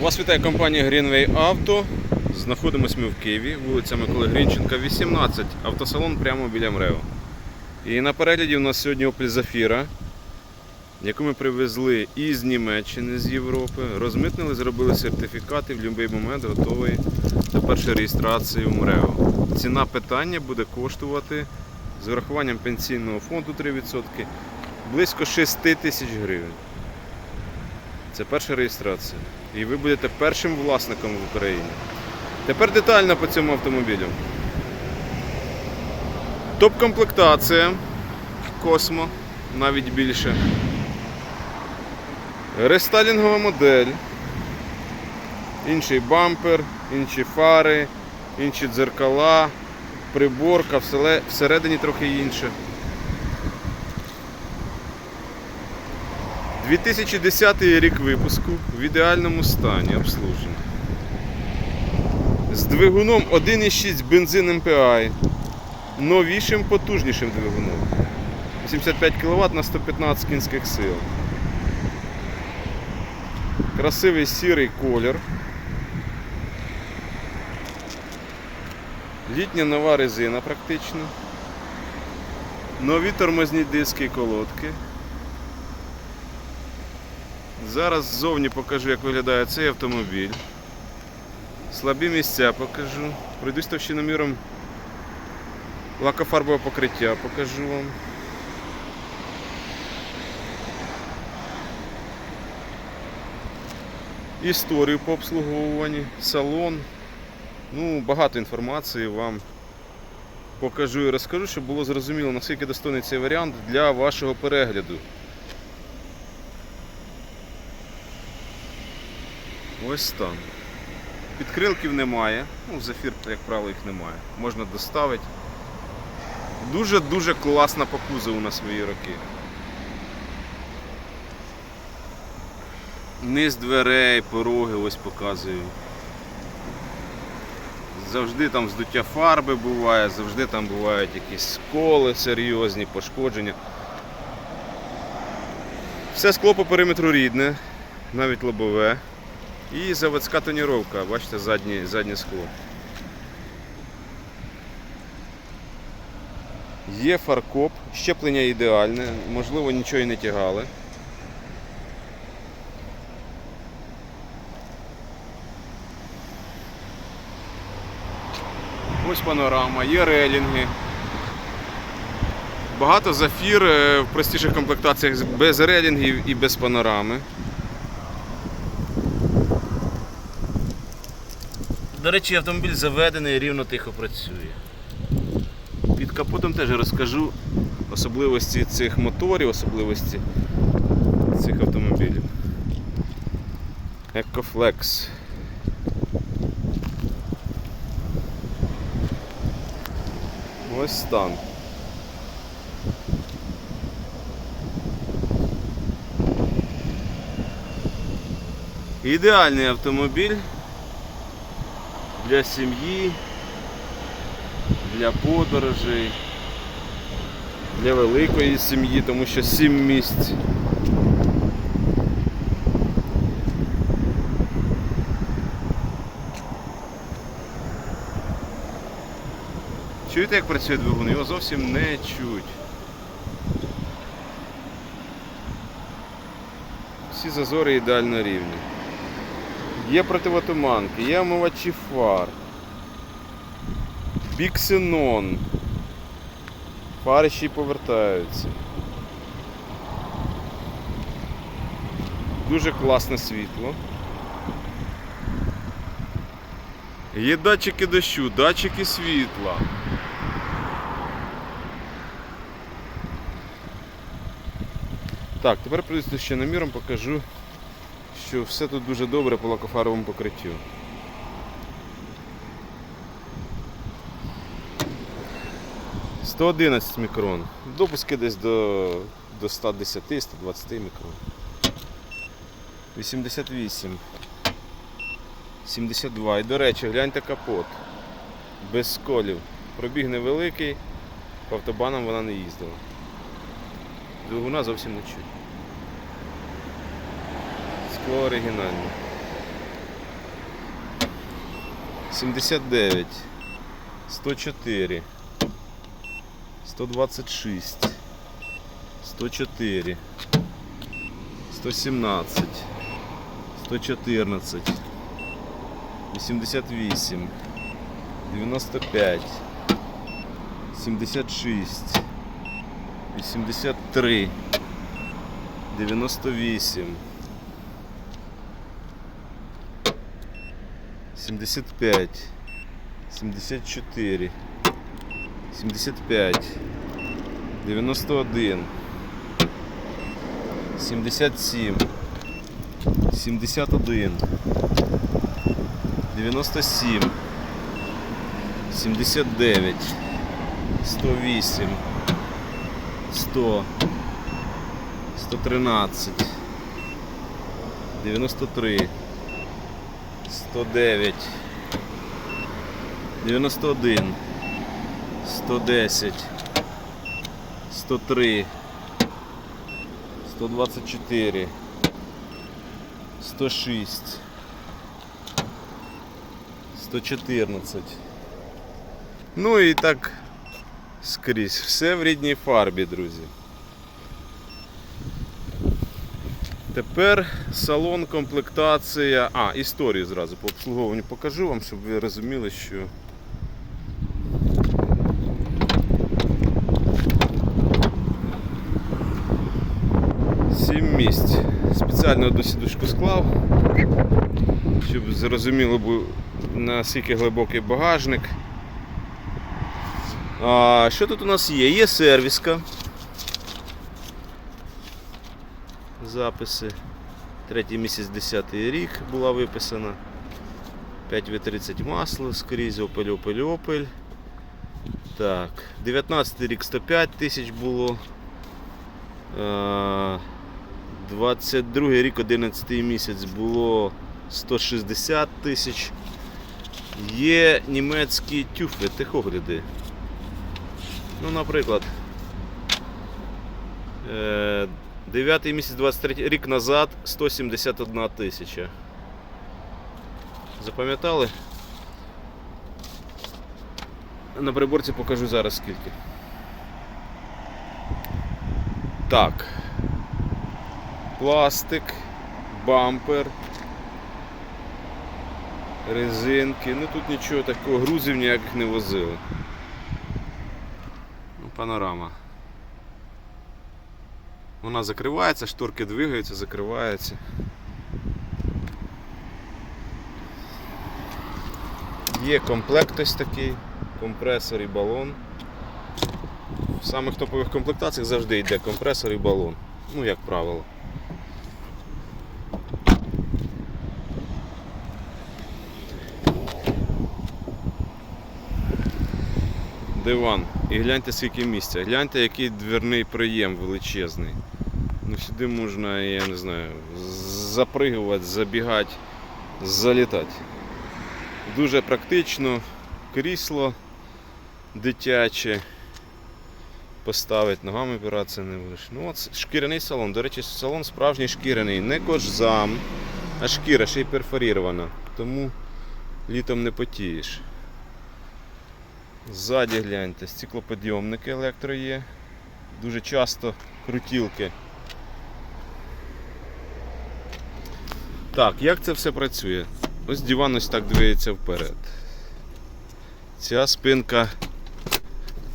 Вас вітає компанія Greenway Auto. Знаходимось ми в Києві, вулиця Миколи Грінченка, 18, автосалон прямо біля МРЕО. І на перегляді у нас сьогодні Opel Zafira, яку ми привезли із Німеччини, з Європи. Розмитнили, зробили сертифікати в будь-який момент готові до першої реєстрації в МРЕО. Ціна питання буде коштувати з врахуванням пенсійного фонду 3% близько 6 тисяч гривень. Це перша реєстрація. І ви будете першим власником в Україні. Тепер детально по цьому автомобілю. Топ-комплектація Космо, навіть більше. Рестайлінгова модель. Інший бампер, інші фари, інші дзеркала, приборка, всередині трохи інше. 2010 рік випуску в ідеальному стані обслуження. З двигуном 1,6 бензин MPI. Новішим потужнішим двигуном. 85 кВт на 115 кінських сил. Красивий сірий колір. Літня нова резина практично. Нові тормозні диски і колодки. Зараз ззовні покажу, як виглядає цей автомобіль. Слабі місця покажу. Пройдусь товщиноміром лакофарбове покриття покажу вам. Історію по обслуговуванні, салон. Ну, багато інформації вам покажу і розкажу, щоб було зрозуміло, наскільки достойний цей варіант для вашого перегляду. Ось стан. Підкрилків немає. Ну, зефір, як правило, їх немає. Можна доставити. Дуже-дуже класна по кузову на свої роки. Низ дверей, пороги ось показую. Завжди там здуття фарби буває, завжди там бувають якісь сколи серйозні, пошкодження. Все скло по периметру рідне, навіть лобове. І заводська тоніровка, бачите, заднє, заднє скло. Є фаркоп, щеплення ідеальне, можливо нічого і не тягали. Ось панорама, є релінги. Багато зафір е, в простіших комплектаціях без релінгів і без панорами. До речі, автомобіль заведений, рівно тихо працює. Під капотом теж розкажу особливості цих моторів, особливості цих автомобілів. Екофлекс. Ось стан. Ідеальний автомобіль для сім'ї, для подорожей, для великої сім'ї, тому що сім місць. Чуєте, як працює двигун? Його зовсім не чуть. Всі зазори ідеально рівні. Є противотуманки, є омивачі фар. Біксенон. Фари ще й повертаються. Дуже класне світло. Є датчики дощу, датчики світла. Так, тепер прийду ще наміром покажу, що все тут дуже добре по лакофаровому покриттю. Сто одинадцять мікрон. Допуски десь до, до 110-120 мікрон. 88. 72. І до речі, гляньте капот. Без сколів. Пробіг невеликий, по автобанам вона не їздила. Двигуна зовсім не чуть. Скло оригінальне. 79, 104, 126, 104, 117, 114, 88, 95, 76, 83, 98, 75, 74, 75, 91, 77, 71, 97, 79, 108, 100, 113, 93, 109, 91, 110, 103, 124, 106, 114. Ну і так скрізь. Все в рідній фарбі, друзі. Тепер салон, комплектація. А, історію зразу по обслуговуванню покажу вам, щоб ви розуміли, що. Сім місць. Спеціально одну сідушку склав, щоб зрозуміло було наскільки глибокий багажник. А, що тут у нас є? Є сервіска. Записи. Третій місяць 10 рік була виписана. 5В30 масло скрізь, Opel, Opel, Opel. Так, 19 рік 105 тисяч було. 22 рік 11 місяць було 160 тисяч. Є німецькі тюфи, тихогляди. Ну, наприклад, е, 9 місяць 23 рік назад 171 тисяча. Запам'ятали? На приборці покажу зараз скільки. Так. Пластик, бампер, резинки. Ну тут нічого такого, грузів ніяких не возили. Ну, панорама. Вона закривається, шторки двигаються, закриваються. Є комплект ось такий, компресор і балон. В самих топових комплектаціях завжди йде компресор і балон. Ну, як правило. Диван. І гляньте скільки місця. Гляньте, який дверний приєм величезний. Ну сюди можна, я не знаю, запригувати, забігати, залітати. Дуже практично, крісло дитяче. Поставити, ногами опиратися не будеш. Ну от шкіряний салон. До речі, салон справжній шкіряний, не кожзам, а шкіра ще й перфорірована. Тому літом не потієш. Ззаді гляньте, стеклоподйомники електро є. Дуже часто крутілки. Так, як це все працює? Ось диван ось так дивиться вперед. Ця спинка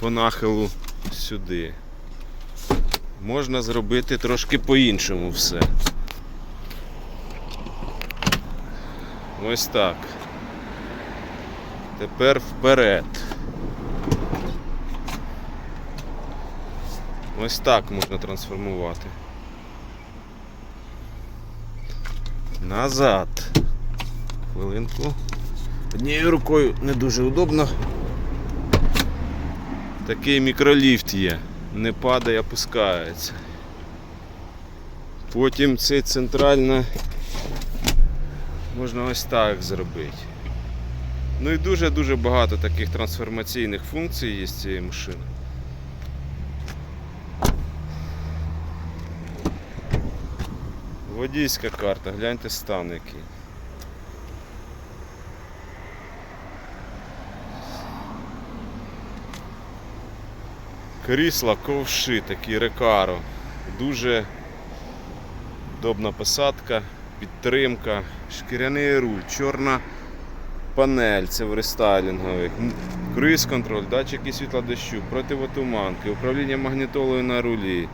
по нахилу сюди. Можна зробити трошки по-іншому все. Ось так. Тепер вперед. Ось так можна трансформувати. Назад. Хвилинку. Однією рукою не дуже удобно. Такий мікроліфт є. Не падає, опускається. Потім цей центрально можна ось так зробити. Ну і дуже-дуже багато таких трансформаційних функцій є з цієї машини. Водійська карта, гляньте стан який. Крісла ковши, такі рекаро. Дуже удобна посадка, підтримка, шкіряний руль, чорна панель, це в рестайлінгових, круїз контроль, датчики світла дощу, противотуманки, управління магнітолою на рулі.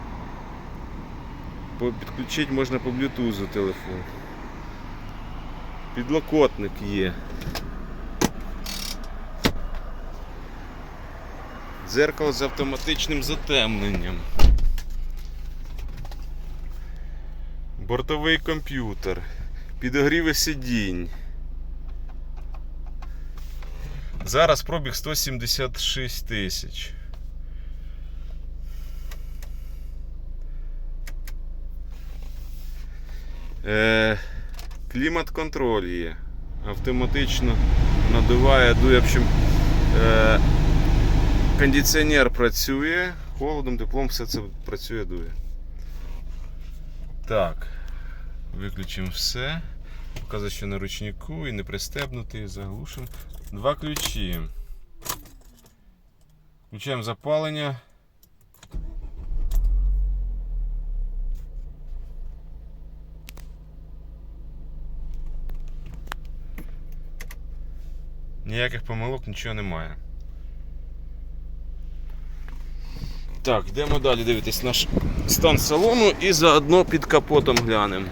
Підключити можна по блютузу телефон. Підлокотник є. Дзеркало з автоматичним затемненням. Бортовий комп'ютер. Підогріви сидінь. Зараз пробіг 176 тисяч. Клімат-контроль є. Автоматично надуває, дує. В общем, е, кондиціонер працює, холодом, теплом все це працює, дує. Так. Виключимо все. Показує, що на ручнику і не пристебнутий, заглушимо. Два ключі. Включаємо запалення. Ніяких помилок, нічого немає. Так, йдемо далі дивитись наш стан салону і заодно під капотом глянемо.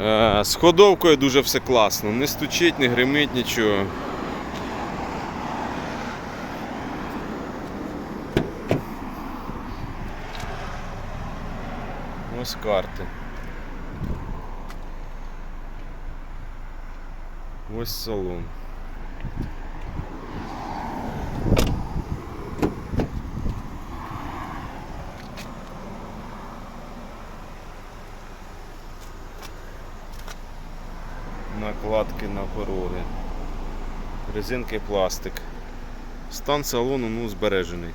Е, З ходовкою дуже все класно, не стучить, не гримить нічого. Ось карти. Ось салон. накладки на пороги. Резинки пластик. Стан салону ну, збережений.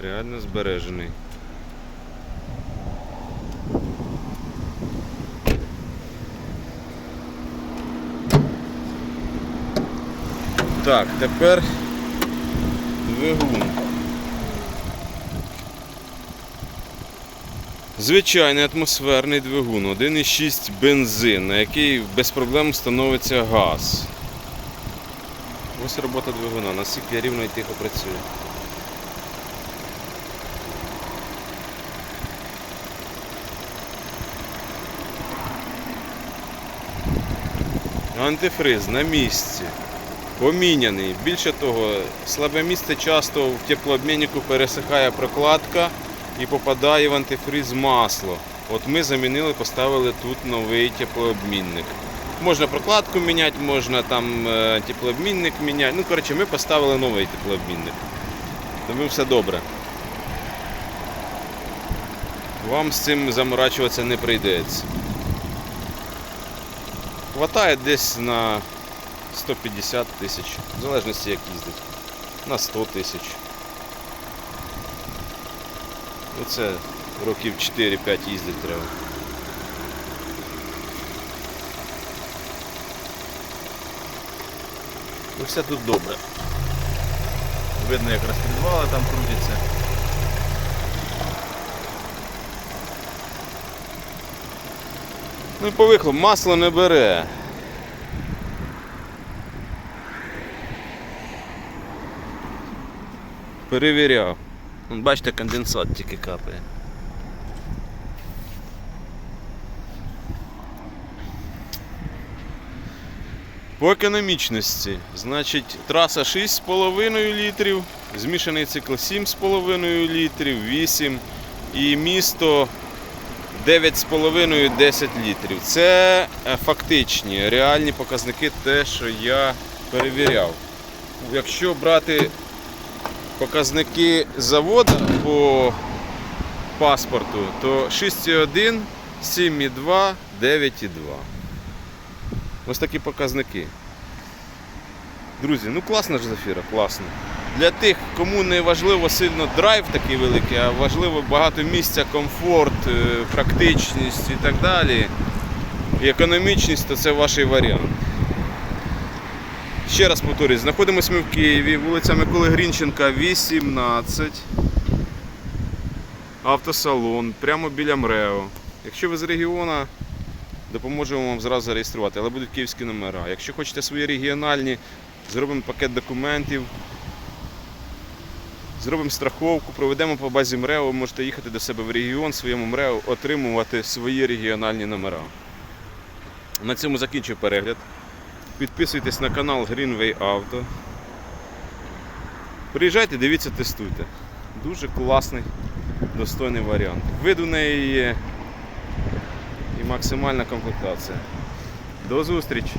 Реально збережений. Так, тепер двигун. Звичайний атмосферний двигун, 1,6 бензин, на який без проблем становиться газ. Ось робота двигуна, наскільки рівно і тихо працює. Антифриз на місці. Поміняний. Більше того, слабе місце часто в теплообміннику пересихає прокладка і попадає в антифриз масло. От ми замінили, поставили тут новий теплообмінник. Можна прокладку міняти, можна там е, теплообмінник міняти. Ну, коротше, ми поставили новий теплообмінник. Тому все добре. Вам з цим заморачуватися не прийдеться. Хватає десь на 150 тисяч, в залежності як їздить. На 100 тисяч. Оце років 4-5 їздити треба. Ну все тут добре. Видно, як розпредвали там крутяться. Ну і по масло не бере. Перевіряв. Бачите, конденсат тільки капає. По економічності, значить, траса 6,5 літрів, змішаний цикл 7,5 літрів, 8 і місто 9,5-10 літрів. Це е, фактичні, реальні показники, те, що я перевіряв. Якщо брати показники заводу по паспорту, то 6,1, 7,2, 9,2. Ось такі показники. Друзі, ну класна ж зафіра, класно. Для тих, кому не важливо сильно драйв такий великий, а важливо багато місця, комфорт, е, практичність і так далі. І економічність, то це ваш варіант. Ще раз повторюсь, знаходимося ми в Києві, вулиця Миколи Грінченка, 18. Автосалон, прямо біля МРЕО. Якщо ви з регіону, допоможемо вам зразу зареєструвати, але будуть київські номера. Якщо хочете свої регіональні, зробимо пакет документів, зробимо страховку, проведемо по базі МРЕО, можете їхати до себе в регіон, своєму МРЕО, отримувати свої регіональні номера. На цьому закінчую перегляд. Підписуйтесь на канал Greenway Auto. Приїжджайте, дивіться, тестуйте. Дуже класний, достойний варіант. Вид у неї є і максимальна комплектація. До зустрічі!